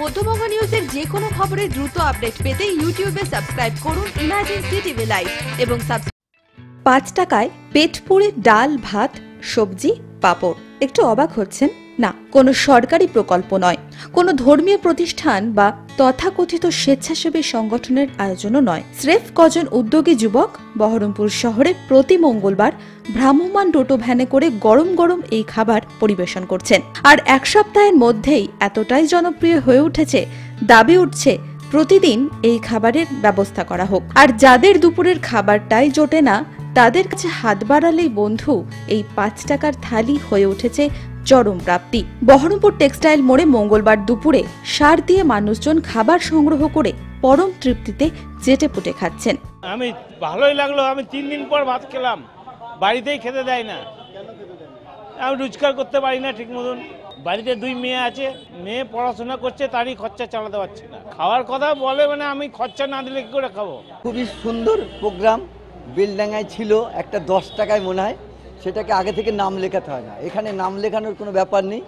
মধ্যবঙ্গ নিউজের যে কোনো খবরের দ্রুত আপডেট পেতে ইউটিউবে সাবস্ক্রাইব করুন ইমার্জেন্সি টিভি লাইভ এবং পাঁচ টাকায় পেট ডাল, ভাত, সবজি, পাপড়। একটু অবাক হচ্ছেন? না, কোনো সরকারি প্রকল্প নয়। কোনো ধর্মীয় প্রতিষ্ঠান বা তথাকথিত স্বেচ্ছাসেবী সংগঠনের আয়োজনও নয়। স্রেফ কজন উদ্যোগী যুবক বহরমপুর শহরে প্রতি মঙ্গলবার ভ্রাম্যমাণ টোটো ভ্যানে করে গরম গরম এই খাবার পরিবেশন করছেন। আর এক সপ্তাহের মধ্যেই এতটাই জনপ্রিয় হয়ে উঠেছে, দাবি উঠছে প্রতিদিন এই খাবারের ব্যবস্থা করা হোক। আর যাদের দুপুরের খাবারটাই জোটে না, তাদের কাছে হাত বাড়ালেই বন্ধু এই পাঁচ টাকার থালি হয়ে উঠেছে চরম প্রাপ্তি। বহরমপুর টেক্সটাইল মোড়ে মঙ্গলবার দুপুরে সার দিয়ে মানুষজন খাবার সংগ্রহ করে পরম তৃপ্তিতে চেটে পুটে খাচ্ছেন। আমি ভালোই লাগল আমি তিন দিন পর ভাত খেলাম। বাড়িতেই খেতে দেয় না। আমি রোজগার করতে পারি না ঠিক মতন। বাড়িতে দুই মেয়ে আছে মেয়ে পড়াশোনা করছে তারই খরচা চালাতে পারছে না। খাওয়ার কথা বলে মানে আমি খরচা না দিলে কি করে খাব? খুবই সুন্দর প্রোগ্রাম বেলডাঙ্গায় ছিল একটা দশ টাকায় মনে হয়। সেটাকে আগে থেকে নাম লেখাতে হয় না। এখানে নাম লেখানোর কোনো ব্যাপার নেই।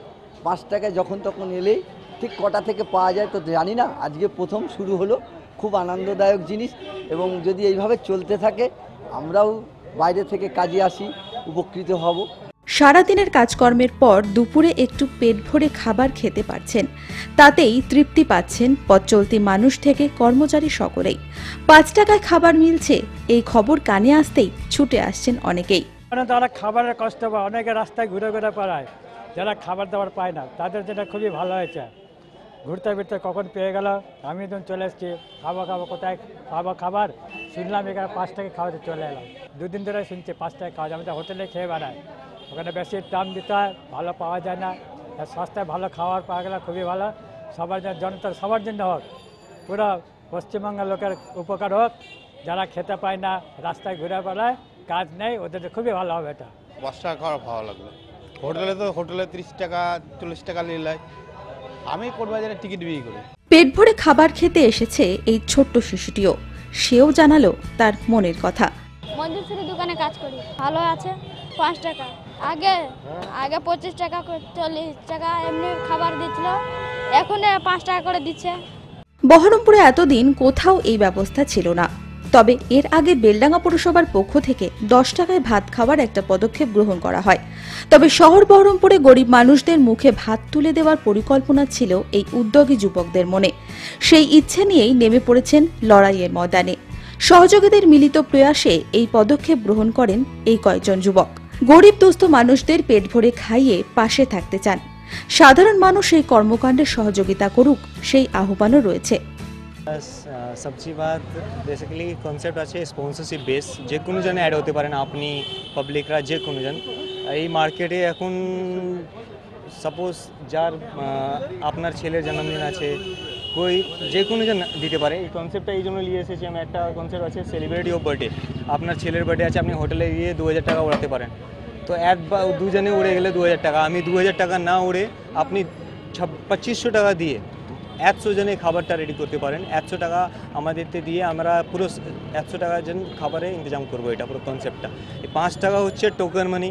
পাঁচ টাকায় যখন তখন এলেই ঠিক কটা থেকে পাওয়া যায় তো জানি না। আজকে প্রথম শুরু হলো খুব আনন্দদায়ক জিনিস এবং যদি এইভাবে চলতে থাকে, আমরাও বাইরে থেকে কাজে আসি, উপকৃত হব। সারাদিনের কাজকর্মের পর দুপুরে একটু পেট ভরে খাবার খেতে পারছেন। তাতেই তৃপ্তি পাচ্ছেন পথ চলতি মানুষ থেকে কর্মচারী সকলেই। পাঁচ টাকায় খাবার মিলছে, এই খবর কানে আসতেই ছুটে আসছেন অনেকেই। মানে তারা খাবারের কষ্ট পায়, অনেকে রাস্তায় ঘুরে ঘুরে পাড়ায় যারা খাবার দাবার পায় না, তাদের জন্য খুবই ভালো হয়েছে। ঘুরতে ফিরতে কখন পেয়ে গেল? আমি তো চলে এসেছি, খাব খাব, কোথায় খাব খাবার? শুনলাম এখানে পাঁচ টাকা খাওয়াতে চলে এলাম। দুদিন ধরে শুনছি পাঁচ টাকা খাওয়া যায় আমাদের হোটেলে খেয়ে বেড়ায় ওখানে বেশি দাম দিতে হয়, ভালো পাওয়া যায় না। সস্তায় ভালো খাবার পাওয়া গেলে খুবই ভালো। সবার জন্য, জনতার, সবার জন্য হোক, পুরো পশ্চিমবঙ্গের লোকের উপকার হোক। যারা খেতে পায় না, রাস্তায় ঘুরে বেড়ায় কাজ নেই ওদের খুবই ভালো হবে এটা। পাঁচ টাকা খাওয়ার ভালো লাগল। হোটেলে তো হোটেলে তিরিশ টাকা চল্লিশ টাকা নিয়ে নিলে আমি কোটবাজারে টিকিট বিক্রি করি? পেট ভরে খাবার খেতে এসেছে এই ছোট্ট শিশুটিও। সেও জানালো তার মনের কথা। মঞ্জুশ্রী দোকানে কাজ করি। ভালো আছে পাঁচ টাকা। আগে আগে পঁচিশ টাকা করে চল্লিশ টাকা এমনি খাবার দিচ্ছিল এখন পাঁচ টাকা করে দিচ্ছে। বহরমপুরে এতদিন কোথাও এই ব্যবস্থা ছিল না। তবে এর আগে বেলডাঙ্গা পৌরসভার পক্ষ থেকে দশ টাকায় ভাত খাওয়ার একটা পদক্ষেপ গ্রহণ করা হয়। তবে শহর বহরমপুরে গরিব মানুষদের মুখে ভাত তুলে দেওয়ার পরিকল্পনা ছিল এই উদ্যোগী যুবকদের মনে। সেই ইচ্ছে নিয়েই নেমে পড়েছেন লড়াইয়ের ময়দানে। সহযোগীদের মিলিত প্রয়াসে এই পদক্ষেপ গ্রহণ করেন এই কয়েকজন যুবক। গরিব দুস্থ মানুষদের পেট ভরে খাইয়ে পাশে থাকতে চান। সাধারণ মানুষ এই কর্মকাণ্ডে সহযোগিতা করুক, সেই আহ্বানও রয়েছে। সবচেয়ে বাদ বেসিক্যালি কনসেপ্ট আছে স্পন্সরশিপ বেস যে কোনো জন অ্যাড হতে পারেন আপনি পাবলিকরা যে কোনো জন এই মার্কেটে এখন সাপোজ যার আহ, আপনার ছেলের জন্মদিন আছে কই যে কোনো জন দিতে পারে এই কনসেপ্টটা এই জন্য নিয়ে এসেছি আমি একটা কনসেপ্ট আছে সেলিব্রিটি অফ বার্থডে আপনার ছেলের বার্থডে আছে আপনি হোটেলে গিয়ে দু হাজার টাকা উড়াতে পারেন। তো এক বা দুজনে উড়ে গেলে দু হাজার টাকা। আমি দু হাজার টাকা না উড়ে আপনি ছাব- পঁচিশশো টাকা দিয়ে একশো জনের খাবারটা রেডি করতে পারেন। একশো টাকা আমাদেরতে দিয়ে আমরা পুরো একশো টাকার জন্য খাবারে ইন্তজাম করব এটা পুরো কনসেপ্টটা পাঁচ টাকা হচ্ছে টোকেন মানি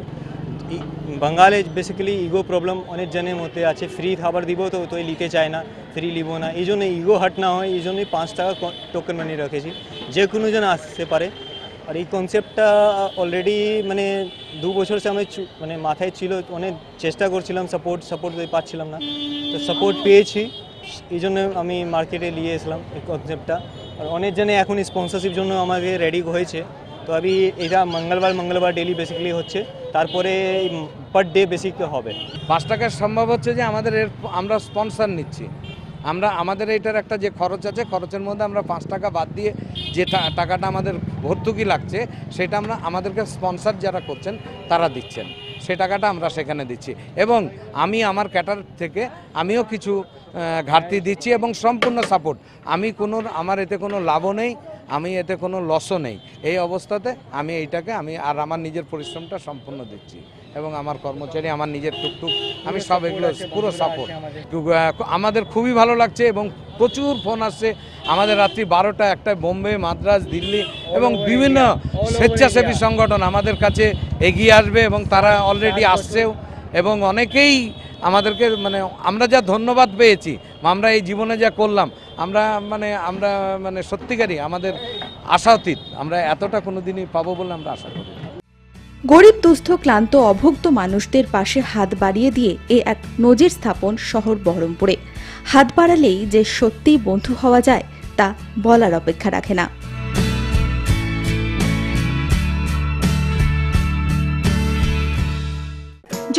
বাঙালে বেসিক্যালি ইগো প্রবলেম অনেক জনের মধ্যে আছে। ফ্রি খাবার দিব তো তো নিতে চায় না ফ্রি নিব না। এই জন্য ইগো হাট না হয়, এই জন্যই পাঁচ টাকা টোকেন মানি রেখেছি। যে কোনো জন আসতে পারে। আর এই কনসেপ্টটা অলরেডি মানে দু বছর সে আমি মানে মাথায় ছিল, অনেক চেষ্টা করছিলাম সাপোর্ট সাপোর্ট পাচ্ছিলাম না। তো সাপোর্ট পেয়েছি। এই জন্য আমি মার্কেটে নিয়ে এসলাম এই কনসেপ্টটা আর অনেক জনে এখন স্পন্সরশিপ জন্য আমাকে রেডি হয়েছে। তো আমি এটা মঙ্গলবার মঙ্গলবার ডেলি বেসিক্যালি হচ্ছে। তারপরে পার ডে বেসিক হবে। পাঁচ টাকার সম্ভব হচ্ছে যে আমাদের এর আমরা স্পন্সর নিচ্ছি। আমরা, আমাদের এটার একটা যে খরচ আছে, খরচের মধ্যে আমরা পাঁচ টাকা বাদ দিয়ে যে টাকাটা আমাদের ভর্তুকি লাগছে, সেটা আমরা, আমাদেরকে স্পন্সর যারা করছেন, তারা দিচ্ছেন। সে টাকাটা আমরা সেখানে দিচ্ছি। এবং আমি আমার ক্যাটার থেকে আমিও কিছু ঘাটতি দিচ্ছি এবং সম্পূর্ণ সাপোর্ট। আমি কোনো আমার এতে কোনো লাভও নেই আমি এতে কোনো লসও নেই। এই অবস্থাতে আমি এইটাকে আমি আর আমার নিজের পরিশ্রমটা সম্পূর্ণ দিচ্ছি। এবং আমার কর্মচারী আমার নিজের টুকটুক আমি সব এগুলো পুরো সাপোর্ট আমাদের। খুবই ভালো লাগছে এবং প্রচুর ফোন আসছে। আমাদের রাত্রি বারোটা একটা বোম্বে মাদ্রাজ দিল্লি এবং বিভিন্ন স্বেচ্ছাসেবী সংগঠন আমাদের কাছে এগিয়ে আসবে এবং তারা অলরেডি আসছেও এবং অনেকেই আমাদেরকে মানে আমরা যা ধন্যবাদ পেয়েছি আমরা এই জীবনে যা করলাম আমরা মানে আমরা মানে সত্যিকারই আমাদের আশাতীত আমরা এতটা কোনো দিনই পাবো বলে আমরা আশা করি। গরিব দুস্থ ক্লান্ত অভুক্ত মানুষদের পাশে হাত বাড়িয়ে দিয়ে এ এক নজির স্থাপন শহর বহরমপুরে। হাত বাড়ালেই যে সত্যিই বন্ধু হওয়া যায় তা বলার অপেক্ষা রাখে না।